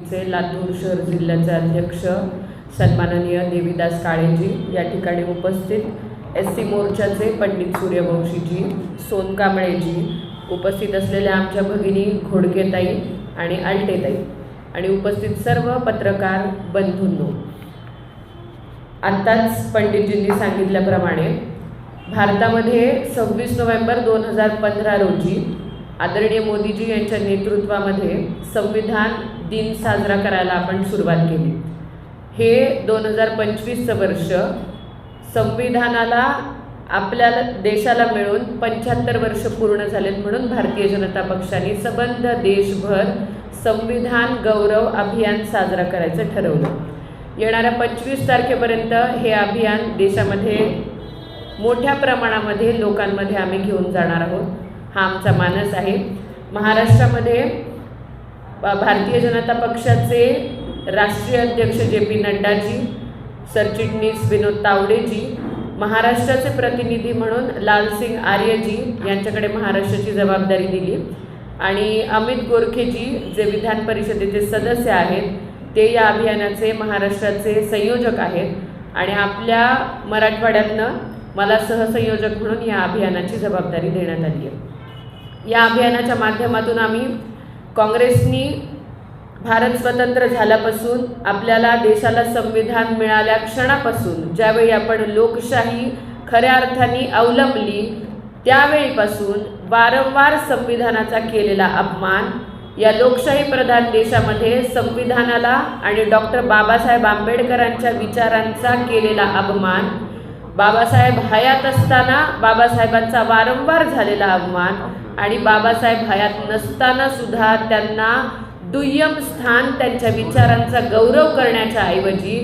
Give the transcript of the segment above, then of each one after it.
चे लातूर शहर जिल्ह्याचे अध्यक्ष सन्माननीय देवीदास काळेजी या ठिकाणी उपस्थित एस सी मोर्चाचे पंडित सूर्यवंशीजी सोनकांबळेजी उपस्थित असलेल्या आमच्या भगिनी घोडकेताई आणि आलटेताई. आणि उपस्थित सर्व पत्रकार बंधूंनो. आत्ताच पंडितजींनी सांगितल्याप्रमाणे भारतामध्ये सव्वीस नोव्हेंबर दोन हजार पंधरा रोजी आदरणीय मोदीजी यांच्या नेतृत्वामध्ये संविधान दिन साजरा करायला आपण सुरुवात केली. हे दोन हजार पंचवीसचं वर्ष संविधानाला आपल्याला देशाला मिळून पंच्याहत्तर वर्ष पूर्ण झालेत म्हणून भारतीय जनता पक्षाने सबंध देशभर संविधान गौरव अभियान साजरा करायचं ठरवलं. येणाऱ्या पंचवीस तारखेपर्यंत हे अभियान देशामध्ये मोठ्या प्रमाणामध्ये लोकांमध्ये आम्ही घेऊन जाणार आहोत. हा आमचा मानस आहे. महाराष्ट्रामध्ये भारतीय जनता पक्षाचे राष्ट्रीय अध्यक्ष जे पी नड्डाजी सरचिटणीस विनोद तावडेजी महाराष्ट्राचे प्रतिनिधी म्हणून लालसिंग आर्यजी यांच्याकडे महाराष्ट्राची जबाबदारी दिली. आणि अमित गोरखेजी जे विधान परिषदेचे सदस्य आहेत ते या अभियानाचे महाराष्ट्राचे संयोजक आहेत. आणि आपल्या मराठवाड्यातनं मला सहसंयोजक म्हणून या अभियानाची जबाबदारी देण्यात आली आहे. या अभियानाच्या माध्यमातून आम्ही काँग्रेसनी भारत स्वतंत्र झाल्यापासून आपल्याला देशाला संविधान मिळाल्या क्षणापासून ज्यावेळी आपण लोकशाही खऱ्या अर्थाने अवलंबली त्यावेळीपासून वारंवार संविधानाचा केलेला अपमान या लोकशाही प्रधान देशामध्ये संविधानाला आणि डॉक्टर बाबासाहेब आंबेडकरांच्या विचारांचा केलेला अपमान बाबासाहेब हयात असताना बाबासाहेबांचा वारंवार झालेला अपमान आणि बाबासाहेब हयात नसताना सुद्धा त्यांना दुय्यम स्थान त्यांच्या विचारांचा गौरव करण्याच्या ऐवजी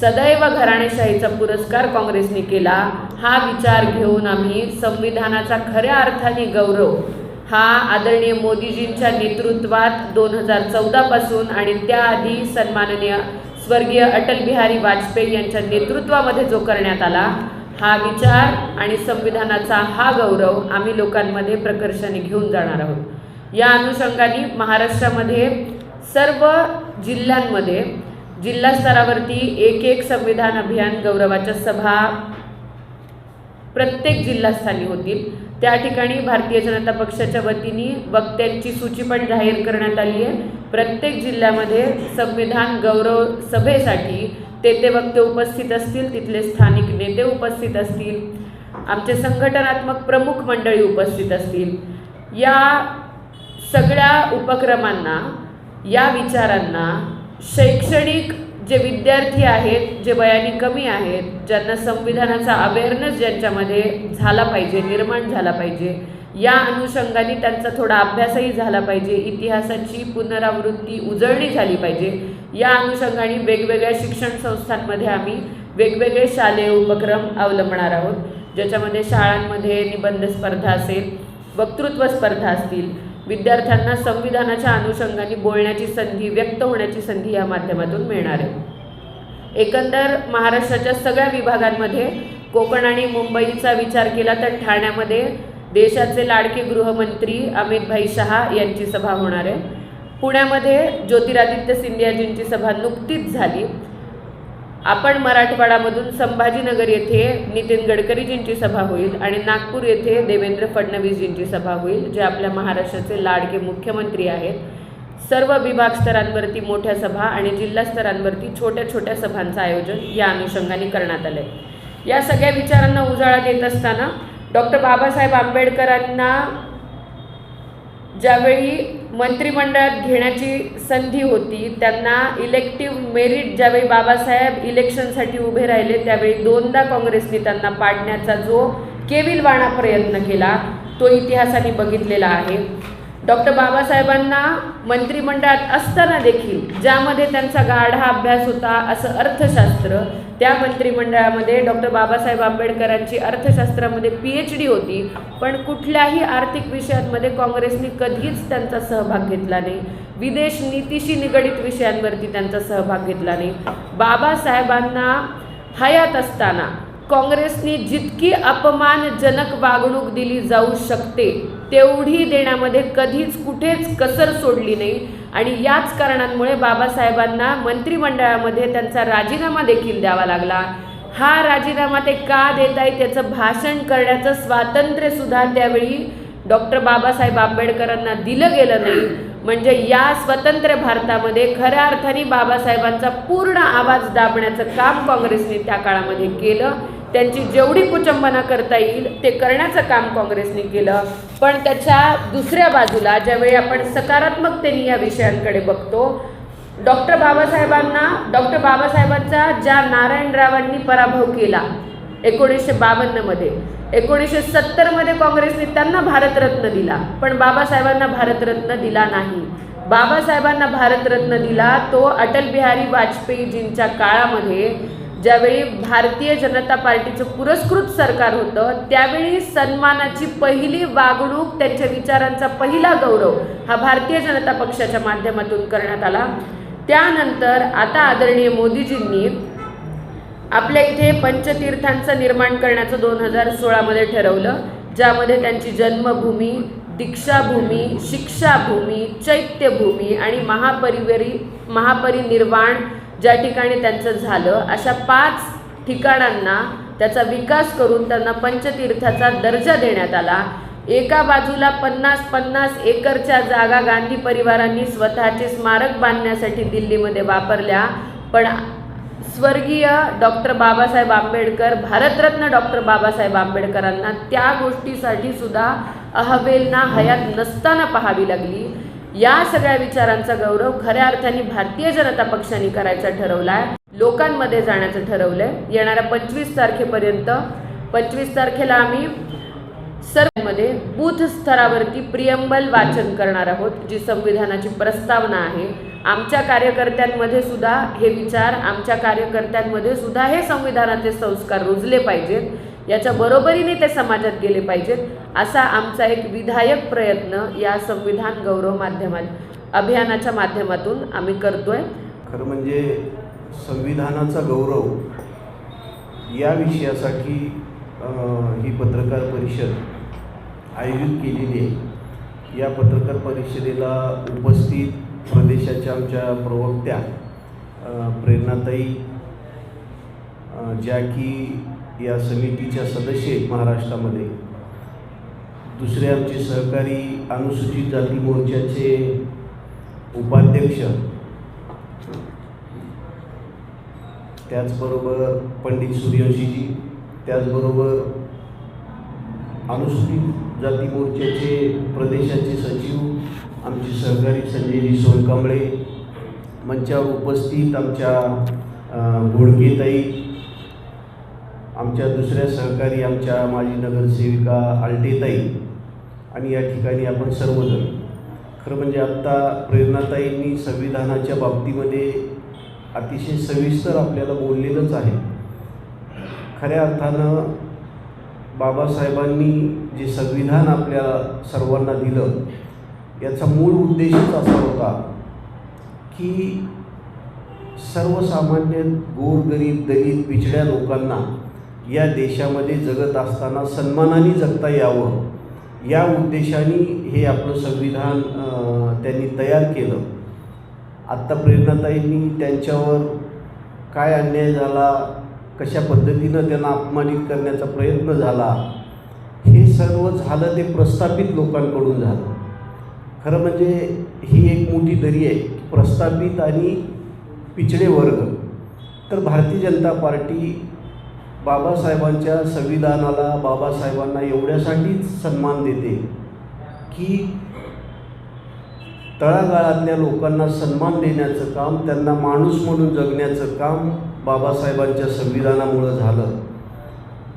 सदैव घराणेशाहीचा पुरस्कार काँग्रेसने केला. हा विचार घेऊन आम्ही संविधानाचा खऱ्या अर्थाने गौरव हा आदरणीय मोदीजींच्या नेतृत्वात दोन हजार चौदापासून आणि त्याआधी सन्माननीय स्वर्गीय अटल बिहारी वाजपेयी यांच्या नेतृत्वामध्ये जो करण्यात आला हा विचार आणि संविधानाचा हा गौरव आम्ही लोकांमध्ये प्रकर्षाने घेऊन जाणार आहोत. या अनुषंगाने महाराष्ट्रामध्ये सर्व जिल्ह्यांमध्ये जिल्हा स्तरावरती एक एक संविधान अभियान गौरवाच्या सभा प्रत्येक जिल्हास्थानी होतील. त्या ठिकाणी भारतीय जनता पक्षाच्या वतीने वक्त्यांची सूची पण जाहीर करण्यात आली आहे. प्रत्येक जिल्ह्यामध्ये संविधान गौरव सभेसाठी तेथे वक्ते उपस्थित असतील तिथले स्थानिक नेते उपस्थित असतील आमचे संघटनात्मक प्रमुख मंडळी उपस्थित असतील. या सगळ्या उपक्रमांना या विचारांना शैक्षणिक जे विद्यार्थी आहेत जे वयाने कमी आहेत ज्यांना संविधानाचा अवेअरनेस ज्यांच्यामध्ये झाला पाहिजे निर्माण झाला पाहिजे या अनुषंगाने त्यांचा थोडा अभ्यासही झाला पाहिजे इतिहासाची पुनरावृत्ती उजळणी झाली पाहिजे. या अनुषंगाने वेगवेगळ्या शिक्षण संस्थांमध्ये आम्ही वेगवेगळे शालेय उपक्रम अवलंबणार आहोत ज्याच्यामध्ये शाळांमध्ये निबंध स्पर्धा असेल वक्तृत्व स्पर्धा असतील विद्यार्थ्यांना संविधानाच्या अनुषंगाने बोलण्याची संधी व्यक्त होण्याची संधी या माध्यमातून मिळणार आहे. एकंदर महाराष्ट्राच्या सगळ्या विभागांमध्ये कोकण आणि मुंबईचा विचार केला तर ठाण्यामध्ये देशाचे लाडके गृहमंत्री अमितभाई शहा यांची सभा होणार आहे. पुण्यामध्ये ज्योतिरादित्य सिंधियाजींची सभा नुकतीच झाली. आपण मराठवाडामधून संभाजीनगर येथे नितीन गडकरीजींची सभा होईल आणि नागपूर येथे देवेंद्र फडणवीसजींची सभा होईल जे आपल्या महाराष्ट्राचे लाडके मुख्यमंत्री आहेत. सर्व विभाग स्तरांवरती मोठ्या सभा आणि जिल्हा स्तरांवरती छोट्या छोट्या सभांचं आयोजन या अनुषंगाने करण्यात आलं आहे या सगळ्या विचारांना उजाळा देत असताना डॉक्टर बाबासाहेब आंबेडकरांना ज्यावेळी मंत्रिमंडळात घेण्याची संधी होती त्यांना इलेक्टिव्ह मेरिट ज्यावेळी बाबासाहेब इलेक्शनसाठी उभे राहिले त्यावेळी दोनदा काँग्रेसने त्यांना पाडण्याचा जो केविलवाणा प्रयत्न केला तो इतिहासाने बघितलेला आहे. डॉक्टर बाबासाहेबांना मंत्रिमंडळात असताना देखील ज्यामध्ये त्यांचा गाढा अभ्यास होता असं अर्थशास्त्र त्या मंत्रिमंडळामध्ये डॉक्टर बाबासाहेब आंबेडकरांची अर्थशास्त्रामध्ये पी एच डी होती. पण कुठल्याही आर्थिक विषयांमध्ये काँग्रेसने कधीच त्यांचा सहभाग घेतला नाही. विदेश नीतीशी निगडित विषयांवरती त्यांचा सहभाग घेतला नाही. बाबासाहेबांना हयात असताना काँग्रेसने जितकी अपमानजनक वागणूक दिली जाऊ शकते तेवढी देण्यामध्ये कधीच कुठेच कसर सोडली नाही. आणि याच कारणांमुळे बाबासाहेबांना मंत्रिमंडळामध्ये त्यांचा राजीनामा देखील द्यावा लागला. हा राजीनामा ते का देत आहे त्याचं भाषण करण्याचं स्वातंत्र्यसुद्धा त्यावेळी डॉक्टर बाबासाहेब आंबेडकरांना दिलं गेलं नाही. म्हणजे या स्वतंत्र भारतामध्ये खऱ्या अर्थाने बाबासाहेबांचा पूर्ण आवाज दाबण्याचं काम काँग्रेसने त्या काळामध्ये केलं. त्यांची जेवढी कुचंबना करता येईल ते करण्याचं काम काँग्रेसने केलं. पण त्याच्या दुसऱ्या बाजूला ज्यावेळी आपण सकारात्मकतेने या विषयांकडे बघतो डॉक्टर बाबासाहेबांना डॉक्टर बाबासाहेबांचा ज्या नारायणरावांनी पराभव केला एकोणीसशे बावन्नमध्ये एकोणीसशे सत्तरमध्ये काँग्रेसने त्यांना भारतरत्न दिला पण बाबासाहेबांना भारतरत्न दिला नाही. बाबासाहेबांना भारतरत्न दिला तो अटल बिहारी वाजपेयीजींच्या काळामध्ये ज्यावेळी भारतीय जनता पार्टीचं पुरस्कृत सरकार होतं त्यावेळी सन्मानाची पहिली वागणूक त्यांच्या विचारांचा पहिला गौरव हा भारतीय जनता पक्षाच्या माध्यमातून करण्यात आला. त्यानंतर आता आदरणीय मोदीजींनी आपल्या इथे पंचतीर्थांचं निर्माण करण्याचं दोन हजार सोळामध्ये ठरवलं ज्यामध्ये त्यांची जन्मभूमी दीक्षाभूमी शिक्षाभूमी चैत्यभूमी आणि महापरिवरी महापरिनिर्वाण ज्या ठिकाणी त्यांचं झालं अशा पाच ठिकाणांना त्याचा विकास करून त्यांना पंचतीर्थाचा दर्जा देण्यात आला. एका बाजूला पन्नास पन्नास एकरच्या जागा गांधी परिवारांनी स्वतःचे स्मारक बांधण्यासाठी दिल्लीमध्ये वापरल्या. पण स्वर्गीय डॉक्टर बाबासाहेब आंबेडकर भारतरत्न डॉक्टर बाबासाहेब आंबेडकरांना त्या गोष्टीसाठी सुद्धा अहवेलना हयात नसताना पाहावी लागली. या सगळ्या विचारांचा गौरव खऱ्या अर्थाने भारतीय जनता पक्षाने करायचा ठरवलाय. लोकांमध्ये जाण्याचं ठरवलंय. येणाऱ्या पंचवीस तारखेपर्यंत पंचवीस तारखेला आम्ही सर्वमध्ये बूथ स्तरावरती प्रियंबल वाचन करणार आहोत जी संविधानाची प्रस्तावना आहे. आमच्या कार्यकर्त्यांमध्ये सुद्धा हे विचार आमच्या कार्यकर्त्यांमध्ये सुद्धा हे संविधानाचे संस्कार रुजले पाहिजेत. याच्या बरोबरीने ते समाजात गेले पाहिजेत असा आमचा एक विधायक प्रयत्न या संविधान गौरव माध्यमात अभियानाच्या माध्यमातून आम्ही करतोय. खरं म्हणजे संविधानाचा गौरव या विषयासाठी ही पत्रकार परिषद आयोजित केलेली आहे. या पत्रकार परिषदेला उपस्थित प्रदेशाच्या आमच्या प्रवक्त्या प्रेरणाताई ज्या की या समितीच्या सदस्य आहेत महाराष्ट्रामध्ये. दुसरे आमचे सहकारी अनुसूचित जाती मोर्चाचे उपाध्यक्ष. त्याचबरोबर पंडित सूर्यवंशीजी त्याचबरोबर अनुसूचित जाती मोर्चाचे प्रदेशाचे सचिव आमचे सहकारी संजयजी सोनकांबळे मंचावर उपस्थित आमच्या घोडगेताई घोडकेताई आमच्या दुसऱ्या सहकारी आमच्या माजी नगरसेविका आलटेताई आणि या ठिकाणी आपण सर्वजण. खरं म्हणजे आत्ता प्रेरणाताईंनी संविधानाच्या बाबतीमध्ये अतिशय सविस्तर आपल्याला बोललेलंच आहे. खऱ्या अर्थानं बाबासाहेबांनी जे संविधान आपल्या सर्वांना दिलं याचा मूळ उद्देशच असा होता की सर्वसामान्य गोरगरीब दलित पिछड्या लोकांना या देशामध्ये जगत असताना सन्मानाने जगता यावं. या उद्देशाने हे आपलं संविधान त्यांनी तयार केलं. आत्ता प्रेरणाताईंनी त्यांच्यावर काय अन्याय झाला कशा पद्धतीनं त्यांना अपमानित करण्याचा प्रयत्न झाला हे सर्व झालं ते प्रस्थापित लोकांकडून झालं. खरं म्हणजे ही एक मोठी दरी आहे प्रस्थापित आणि पिछडे वर्ग. तर भारतीय जनता पार्टी बाबासाहेबांच्या संविधानाला बाबासाहेबांना एवढ्यासाठीच सन्मान देते की तळागाळातल्या लोकांना सन्मान देण्याचं काम त्यांना माणूस म्हणून जगण्याचं काम बाबासाहेबांच्या संविधानामुळं झालं.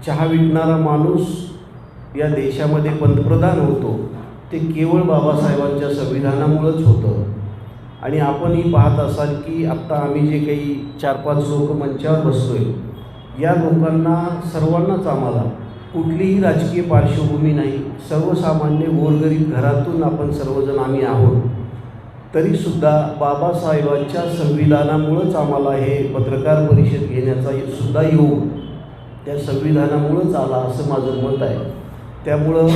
चहा विकणारा माणूस या देशामध्ये पंतप्रधान होतो ते केवळ बाबासाहेबांच्या संविधानामुळंच होतं. आणि आपणही पाहत असाल की आत्ता आम्ही जे काही चार पाच लोक मंचावर बसतो आहे या लोकांना सर्वांनाच आम्हाला कुठलीही राजकीय पार्श्वभूमी नाही. सर्वसामान्य गोरगरीब घरातून आपण सर्वजण आम्ही आहोत. तरीसुद्धा बाबासाहेबांच्या संविधानामुळंच आम्हाला हे पत्रकार परिषद घेण्याचा सुद्धा योग त्या संविधानामुळंच आला असं माझं मत आहे. त्यामुळं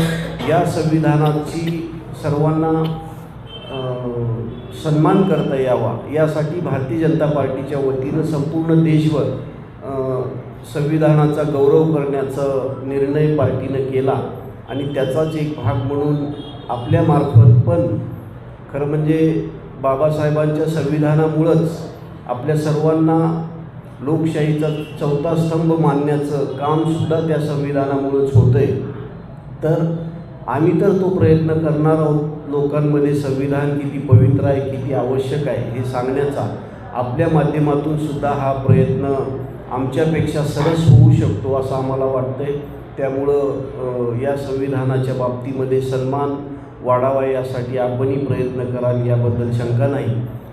या संविधानाची सर्वांना सन्मान करता यावा. यासाठी भारतीय जनता पार्टीच्या वतीनं संपूर्ण देशभर संविधानाचा गौरव करण्याचा निर्णय पार्टीनं केला आणि त्याचाच एक भाग म्हणून आपल्यामार्फत पण खरं म्हणजे बाबासाहेबांच्या संविधानामुळंच आपल्या सर्वांना लोकशाहीचा चौथा स्तंभ मानण्याचं कामसुद्धा त्या संविधानामुळंच होतं आहे तर आम्ही तर तो प्रयत्न करणार आहोत लोकांमध्ये संविधान किती पवित्र आहे किती आवश्यक आहे हे सांगण्याचा. आपल्या माध्यमातून सुद्धा हा प्रयत्न आमच्यापेक्षा सरस होऊ शकतो असं आम्हाला वाटतं आहे त्यामुळं या संविधानाच्या बाबतीमध्ये सन्मान वाढावा यासाठी आपणही प्रयत्न कराल याबद्दल शंका नाही.